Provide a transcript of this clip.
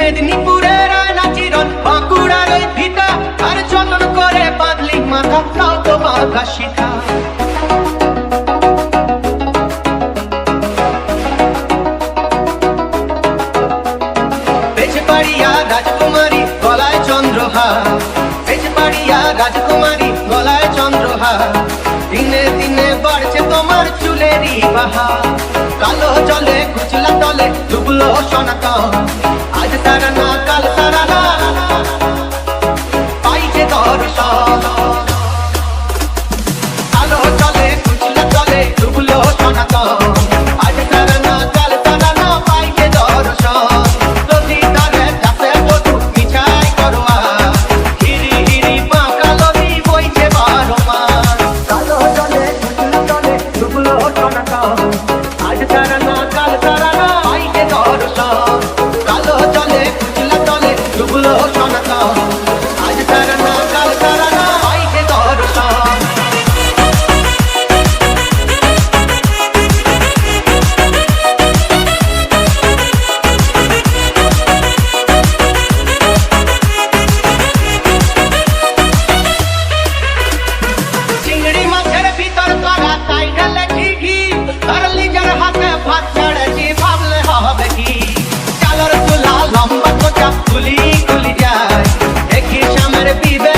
মেদিনীপুরের আয়না চিরন, বাঁকুড়ার ওই ভিটা। আর করে বাঁধলি মাথা, তাও তো বাঁধা রাজকুমারী গলায় চন্দ্রহা বেজবাড়িয়া রাজকুমারী গলায় চন্দ্রহা দিনে দিনে বাড়ছে তোমার চুলেরই বাহা কালো জলে, কুচলা তলে ডুবলো সোনা ভরসা vive